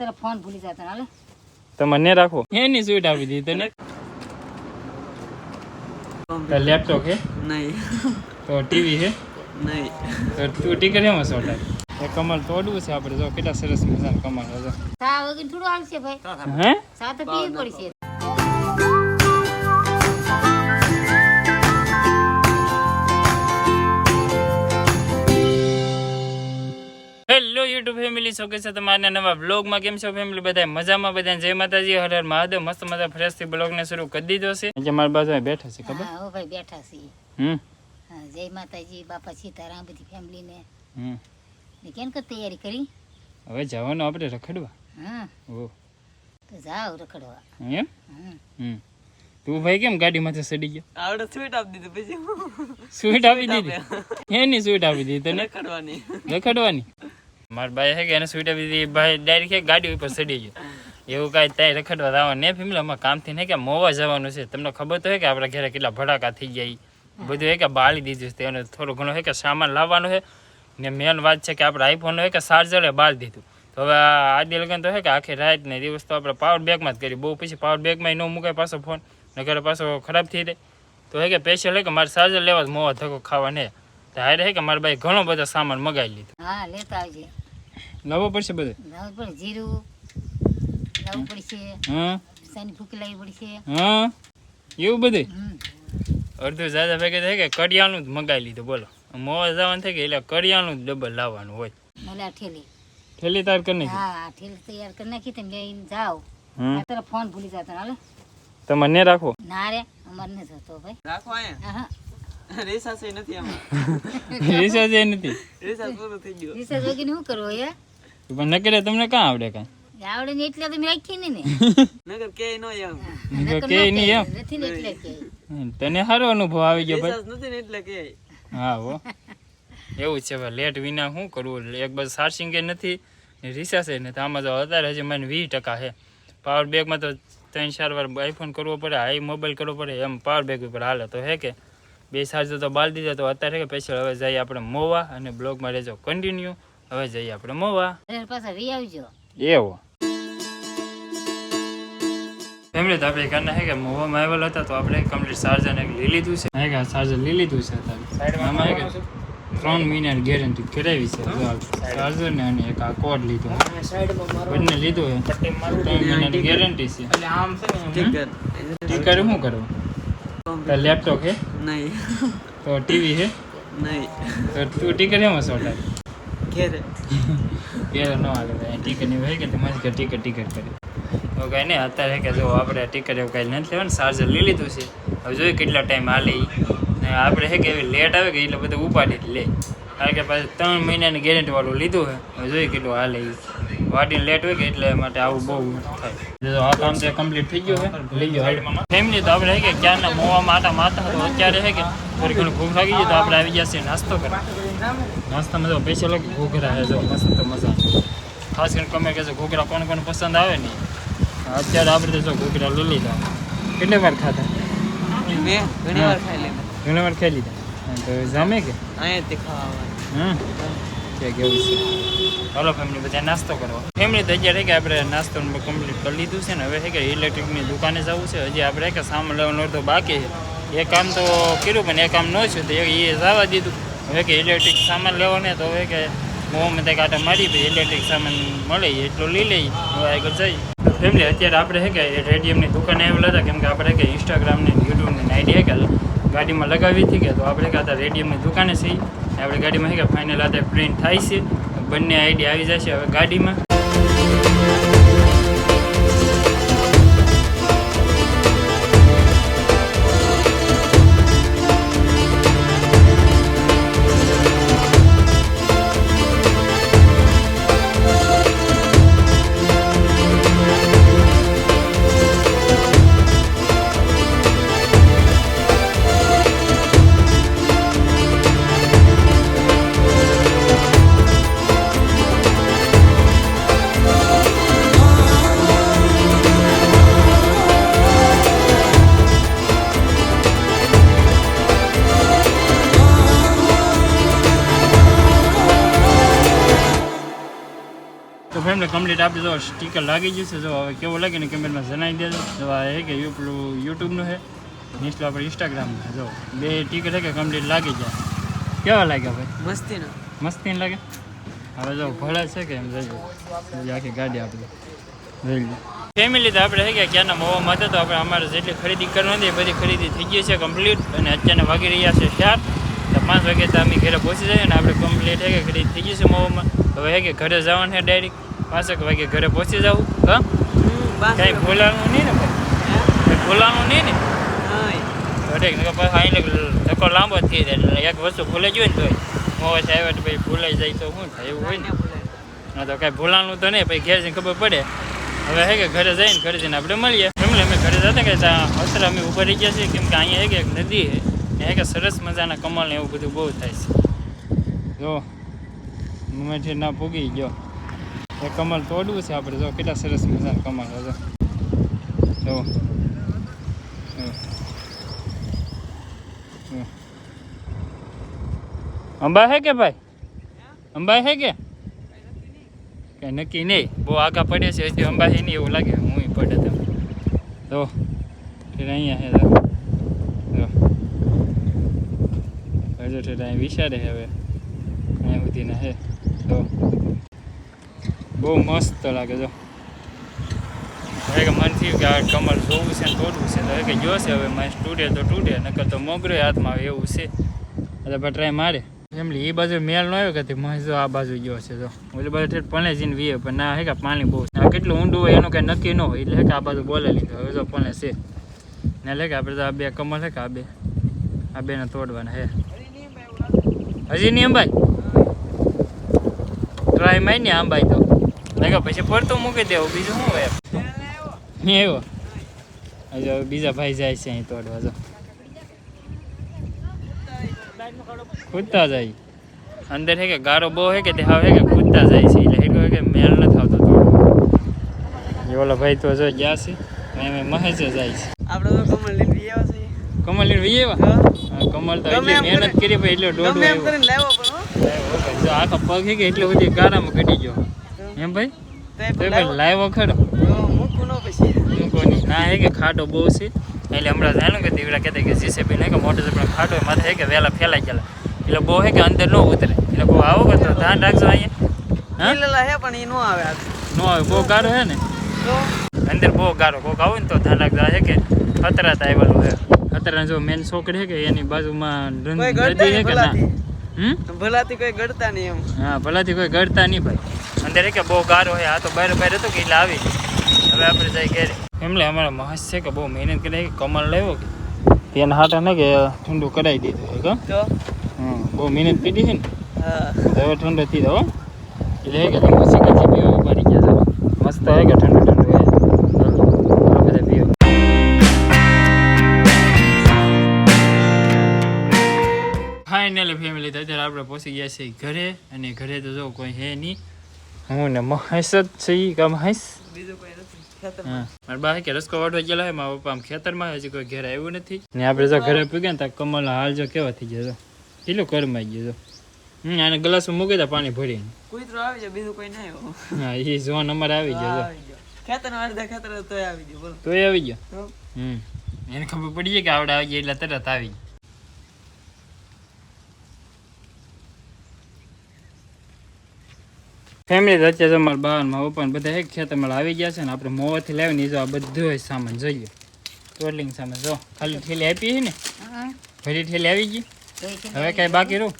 તારા ફોન ભૂલી જતો હાલે. તમારે ને રાખો એની સ્વીટ આપી દીધી તને? તો લેપટોપ છે નહીં. તો ટીવી છે નહીં. તો તું ટીકર એમાં સોટાય એ કમલ તોડવું છે આપણે જો કેટલા સરસ મજાનું કમલ હતો સા વગર થોડું આવશે ભાઈ. હે? સા તો પીવી પડશે. યુટ્યુબ કે છે તમારા નવા બ્લોગમાં કેમ છો ફેમિલી બધા મજામાં? બધા જય માતાજી. હર હર મહાદેવ. મસ્ત મજા ફ્રેશથી બ્લોગને શરૂ કરી દીધો છે. જે મારા બાજુ બેઠા છે ખબર? હા ભાઈ બેઠા છે. હમ. જય માતાજી બાપા સીતારામ બધી ફેમિલીને હમ. ને કેમ કે તૈયારી કરી? હવે જવાનું આપણે રખડવા. હા. ઓ. તો જાઓ રખડવા. એમ? હમ. હમ. તું ભાઈ કેમ ગાડી માથે સડી ગયો? આવડે સ્વીટ આપી દીધું પછી. સ્વીટ આપી દીધી? એની સ્વીટ આપી દીધી તને? રખડવાની. રખડવાની? મારા ભાઈ છે કે એને સ્વીટ આપી દીધી. ભાઈ ડાયરેક્ટ ગાડી ઉપર સડી ગયો. એવું કાંઈ ત્યાં રખડવા જવાનું ને ફેમિલી, અમારે કામથી નહીં કે મોવા જવાનું છે. તમને ખબર તો છે કે આપણા ઘરે કેટલા ભડાકા થઈ જાય બધું છે કે બાળી દીધું છે. એને થોડું ઘણું છે કે સામાન લાવવાનો છે ને મેન વાત છે કે આપણે આઈફોન હોય કે ચાર્જરે બાળી દીધું. તો હવે આદિ લગન તો છે કે આખી રાત ને દિવસ તો આપણે પાવર બેગમાં જ કરી બહુ પછી પાવર બેગમાં ન મુકાય પાછો ફોન નગર પાછો ખરાબ થઈ જાય. તો હે કે સ્પેશિયલ હે કે મારે ચાર્જર લેવા જ મોવા ધક્કો ખાવા ને તો હારે હે કે મારા ભાઈ ઘણો બધો સામાન મગાવી લીધો. હા, લેતા આવજે. લાવવો પડશે બધું? લાવવું પડે જીરું લાવવું પડશે હા? સાની ફૂકી લાવવી પડશે. હા? એવું બધે? અડધું જાજા ભેગે થાય કે કડિયાનું જ મગાવી લીધું બોલો. મોવા જવાનું થાય કે એટલે કડિયાનું જ ડબલ લાવવાનું હોય. ભલે ઠેલી. ઠેલી તૈયાર કરી નાખી. હા ઠેલી તૈયાર કરી નાખી તમે લઈને જાઓ. અત્યારે ફોન ભૂલી જતો હાલે. તમારે ને રાખો ના રે અમારે ને જતો ભાઈ. રાખો આયા હા રેસા છે નથી આમાં. રેસા એ નથી. રેસા પૂરો થઈ ગયું. રિસર્ચ વગેરે શું કરવો હે પણ નકરે તમને કાં આવડે કાંઈ? આવડે ને એટલે તમે રાખી ને ને. નગર કે નો એમ. નકર કે ન એમ. નથી ને એટલે કે. તને સારો અનુભવ આવી ગયો ભાઈ. નથી ને એટલે કે. હા હો. એવું છે ભાઈ. લેટ વિના શું કરવું એક બસ ચાર્જિંગ એ નથી રિચાર્જ ને નથી. આમાં તો અત્યારે હજી મને વીસ ટકા છે. પાવર બેગમાં તો ત્રણ ચાર વાર આઈફોન કરવો પડે હાઈ મોબાઈલ કરવો પડે એમ પાવર બેગ ઉપર હાલે તો હે કે? બે ચાર્જર તો બાળ દીધા તો અત્યારે કે? પછી હવે જઈએ આપણે મોવા અને બ્લોગમાં રહેજો. કન્ટિન્યુ હવે જઈએ આપણે મોવા. પાછા વી આવજો. એવો? ફેમિલી તો આપણે ઘરના હે કે મોવામાં આવેલા હતા તો આપણે કમ્પ્લીટ ચાર્જર ને લઈ લીધું છે. હે કે ચાર્જર લઈ લીધું છે અત્યારે. આમાં હે કે ત્રણ મહિનાની ગેરંટી કરાવી છે. ચાર્જર ને અને એક આ કોડ લીધો. બંને લીધું છે ત્રણ મહિનાની ગેરંટી છે. ઠીક ટીકર. શું કરવું? લેપટોપ હે? નહીં. તો ટીવી છે નહીં. તો તું ટીકર એમાં સોટાય. ઘેરે. ઘેરે ન હાલે ટિકિટની કે તમારી ટિકિટ ટિકિટ કરી. તો કાંઈ નહીં, અત્યારે કે જો આપણે ટિકિટ એવું કાંઈ નથી લેવાનું ચાર્જર લઈ લીધું છે. હવે જોઈએ કેટલા ટાઈમ હાલે ને આપણે હે કે એવી લેટ આવે કે એટલે બધું ઉપાડી લે. કારણ કે પાછું ત્રણ મહિનાની ગેરંટી વાળું લીધું છે હવે જોઈએ કેટલું હાલે વાડીને લેટ હોય કે એટલે માટે આવું બહુ થાય. આ કામ તો કમ્પ્લીટ થઈ ગયું લઈ ગયો ફેમિલી તો આપણે હે કે ક્યારના મોવામાં આટા માતા તો અત્યારે હે કે થોડી ઘણી ભૂખ લાગી ગઈ તો આપણે આવી છીએ નાસ્તો કરવા. નાસ્તામાં પૈસા સ્પેશિયલ ઘોઘરા છે જો મસ્ત મજા. ખાસ કરીને તમે કહેશો ઘોઘરા કોને કોને પસંદ આવે ને? અત્યારે આપણે તો જો ઘોઘરા લઈ લીધા. કેટલી વાર ખાધા? મેં ઘણી વાર ખાઈ લીધા. ઘણી વાર ખાઈ લીધા. તો જામે કે? અહીંયાથી ખાવા હમ કેવું છે? ચાલો ફેમિલી બધા નાસ્તો કરવા. ફેમિલી તો અત્યારે કે આપણે નાસ્તો કમ્પ્લીટ કરી લીધું છે ને. હવે છે કે ઇલેક્ટ્રિકની દુકાને જવું છે. હજી આપણે કે સામાન લેવાનું અડધો બાકી છે. એ કામ તો કર્યું પણ એ કામ ન છે તો એ જવા દીધું. હવે કે ઇલેક્ટ્રિક સામાન લેવાને તો હવે કે મોહમ્મદ એક આટા મારી ભાઈ ઇલેક્ટ્રિક સામાન મળે, એટલો લઈ લઈ આગળ જઈ. ફેમિલી અત્યારે આપણે હે કે રેડિયમની દુકાને આવેલા હતા, કેમ કે આપણે કે ઇન્સ્ટાગ્રામની યુટ્યુબની આઈડી છે કે ગાડીમાં લગાવી હતી કે, તો આપણે કે રેડિયમની દુકાને છીએ. આપણે ગાડીમાં હે કે ફાઇનલ આતે પ્રિન્ટ થાય છે, બંને આઈડી આવી જશે હવે ગાડીમાં. ફેમિલી કમ્પ્લીટ આપી દો સ્ટીકર લાગી ગયું છે જો હવે કેવું લાગે ને કેમેરામાં જણાવી દેજો. જો આ હે કે પેલું યુટ્યુબનું છે નીચલું આપણે ઇન્સ્ટાગ્રામનું જો બે ટીકર છે કે કમ્પ્લીટ લાગી જાય. કેવા લાગ્યા ભાઈ? મસ્તી નો મસ્તી લાગે? હવે જો ભળે છે કે એમ જઈએ આખી ગાડી આપણે દો. ફેમિલી તો આપણે હે કે ક્યાંના મોવામાં હતા તો આપણે અમારે જેટલી ખરીદી કરવાની હતી એ બધી ખરીદી થઈ ગઈ છે કમ્પ્લીટ અને અત્યારે વાગી રહ્યા છે ચાર. તો પાંચ વાગે તો અમે ઘરે પહોંચી જઈએ અને આપણે કમ્પ્લીટ હે કે ખરીદી થઈ ગઈ છે મોવામાં. હવે હે કે ઘરે જવાનું છે ડાયરેક્ટ પાંચેક વાગે ઘરે પહોંચી જવું. હા? કઈ ભૂલાનું નહીં ને ભાઈ? ભૂલાનું નહીં ને? પાછું અહીં ધક્કો લાંબો થઈ જાય. એટલે એક વસ્તુ ભૂલાઈ ગયું ને તોય. મોવાથી આવ્યા તો ભાઈ ભૂલાઈ જાય તો શું થાય એવું હોય ને. ના તો કાંઈ ભૂલાનું તો નહીં પછી ઘેર જઈને ખબર પડે. હવે હે કે ઘરે જઈને ઘરે જઈને આપણે મળીએ. એમને અમે ઘરે જતા કે ત્યાં અસર અમે ઊભા રહી ગયા છીએ કેમ કે અહીંયા હે કે એક નદી છે ને હે કે સરસ મજાના કમળ ને એવું બધું બહુ થાય છે. જો મમેથી ના પૂગી ગયો. એ કમળ તોડવું છે આપણે. જો, કેટલા સરસ મજાના કમળ હજો જો. અંબા હે કે ભાઈ? અંબા હે કે? કઈ નક્કી નહીં. બહુ આગા પડે છે, હજી અંબા નહીં એવું લાગે. હું પડે તેમ. તો અહીંયા હે હજુ ઠેર અહીં વિચારે હવે. અહીંયા સુધી ના હે. તો બહુ મસ્ત લાગે જો હવે કે મન થયું કે આ કમર જોવું છે ને તોડવું છે, તો હવે કે જોશે હવે મારે તૂટે તો તૂટે, નકર તો મોગરો હાથમાં આવે એવું છે. એટલે પણ ટ્રાય મારે. એમલી એ બાજુ મેલ ન આવ્યો કે મહેશ આ બાજુ ગયો છે તો ઓલી બાજુ ઠેઠ પણે જઈને વીએ, પણ ના, હે કે પાણી બહુ આ કેટલું ઊંડું હોય એનું કંઈ નક્કી ન હોય, એટલે હે કે આ બાજુ બોલે લીધો. હવે તો પણે છે. ને લે કે આપણે તો આ બે કમર છે કે આ બે? આ બેને તોડવાના હે. હજી નહીં અંબાઈ ટ્રાય મારી ને આંબાઈ તો. મેં પછી પડતું મૂકી દેવું બીજું શું હોય નહીં આવ્યો. હજુ બીજા ભાઈ જાય છે અહીં તોડવા જો. કૂદતા જાય. અંદર હે કે ગારો બહુ હે કે તે હાવ હે કે કૂદતા જાય છે એટલે હેઠો હે કે મેળ ન થતો તો ઓલા ભાઈ તો જો ગયા છે એમ મહેશે જાય છે. આપણે તો કમળ લઈને આવ્યા છીએ. કમલ લઈને આવ્યા કમલ તો એટલી મહેનત કરી ભાઈ એટલો દોડવો એમ કરીને લાવ્યો જો આખો પગ કે એટલો બધી ગારામાં ઘટી ગયો. એમ ભાઈ? તો ભાઈ લાવ્યો. ખરો. મૂકો નહીં. ના હે કે ખાડો બહુ છે. એટલે હમણાં જાણ્યું કે દીવડા કહેતા કે જીસીબી ને કે મોટર પણ ખાડો માથે હે કે વહેલા ફેલાઈ ગયેલા. એટલે બહુ હે કે અંદર ન ઉતરે. એટલે બહુ આવો કે તો ધ્યાન રાખજો અહીંયા. હે? પણ એ નો આવે બહુ ગારો હે ને? અંદર બહુ ગારો. કોક આવે ને તો ધ્યાન રાખજો. હે કે ખતરા આવેલું હે. ખતરા જો મેન છોકરી હે કે એની બાજુમાં નદી હે કે ના? હમ? ભલાથી કોઈ ગળતા નહીં એમ. હા ભલાથી કોઈ ગળતા નહીં ભાઈ. અંદર કે બહુ ગારો હોય આ તો બહાર બહાર હતો કે એટલે આવી હવે આપણે જઈ ઘેરે. એમલે અમારા મહેશ છે કે બહુ મહેનત કરી કે કમળ લાવ્યો કે. તેના હાટા ને કે ઠંડુ કરાવી દીધું હે. કા હમ બહુ મહેનત કરી છે ને. હા. હવે ઠંડો થઈ દો એટલે કે લીંબુ સિકંજી પીવા રહી ગયા મસ્ત હે કે ઠંડુ? પહોંચી ગયા છે ઘરે અને ઘરે તો જો કોઈ હે નહીં. હું ને મહેશ જ છે કે મહેશ? બીજું કોઈ નથી. ખેતરમાં. મારા બા કે રસકો વાટવા ગયેલા હે મારા પપ્પા આમ ખેતરમાં હજી કોઈ ઘરે આવ્યું નથી. ને આપણે જો ઘરે પૂગ્યા ને તો કમલનો હાલ જો કેવા થઈ ગયો જો કેટલું કરમાઈ ગયો હમ આને ગ્લાસમાં મૂકી દે પાણી ભરીને. કૂતરો આવી જાય બીજું કોઈ ના હા એ ઝોન અમારે આવી ગયો ખેતર અડધા ખેતર તોય આવી ગયો તોય આવી ગયો? હમ. એને ખબર પડી જાય કે આવડે આવી ગયા એટલે તરત આવી ગયો. ફેમિલી અત્યારે અમારા બા ને મારા પપ્પા ને બધા એક ખેતરમાં આવી ગયા છે ને આપણે મોવાથી લાવીને જો આ બધો સામાન જોઈએ ટોટલિંગ સામાન જો ખાલી ઠેલી આપી છે ને? હા. ભરી ઠેલી આવી ગઈ? હવે કઈ બાકી રહું?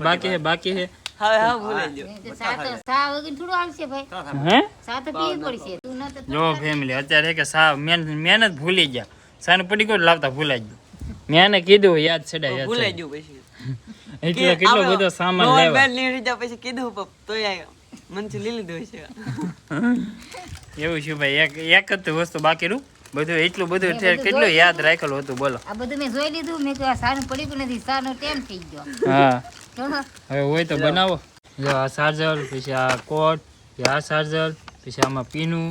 બાકી હે બાકી હે. જો ફેમિલી અત્યારે કે સા મેન મહેનત ભૂલી ગયા. સાનું પડી ગયું લાવતા ભૂલાઈ ગયું. મેં એને કીધું યાદ છે ભૂલાઈ. ગયું પછી. એટલે કેટલો બધો સામાન નોન લેવા. બેન લઈ લીધા પછી કીધું આવ્યો મનથી લઈ લીધું છે એવું છે ભાઈ એક એક જ વસ્તુ બાકી રૂ બધું એટલું બધું કેટલું યાદ રાખેલું હતું બોલો. આ બધું મેં જોઈ લીધું મેં તો આ સાનું પડી પણ નથી સાનો ટેમ થઈ ગયો. હા. હવે હોય તો બનાવો. જો આ ચાર્જર પછી આ કોટ પછી આ ચાર્જર પછી આમાં પીનું.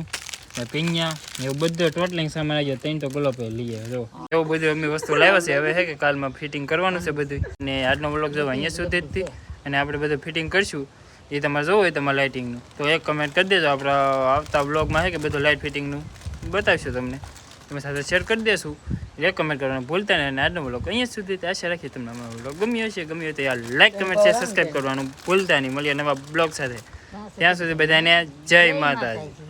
ને એવું બધું ટોટલિંગ સામાન આવી ગયો ત્રણ તો ગુલાબ લઈએ, જો. એવું બધું અમે વસ્તુ લાવ્યા છે હવે, હે કે કાલમાં ફિટિંગ કરવાનું છે બધું. ને આજનો વ્લોગ જો અહીંયા સુધી જ અને આપણે બધું ફિટિંગ કરશું. એ તમારે જોવું હોય તમારે લાઇટિંગનું તો એક કમેન્ટ કરી દેજો આપણા આવતા બ્લોગમાં છે કે બધું લાઇટ ફિટિંગનું બતાવીશું તમને. તમે સાથે શેર કરી દેશું. એક કમેન્ટ કરવાનું ભૂલતા નહીં. અને આજનો બ્લોગ અહીંયા સુધી આશા રાખીએ તમને અમારો બ્લોગ ગમ્યો હશે. ગમ્યો તો યાર લાઈક કમેન્ટ શેર સબસ્ક્રાઈબ કરવાનું ભૂલતા નહીં. મળીએ નવા બ્લોગ સાથે. ત્યાં સુધી બધાને જય માતાજી.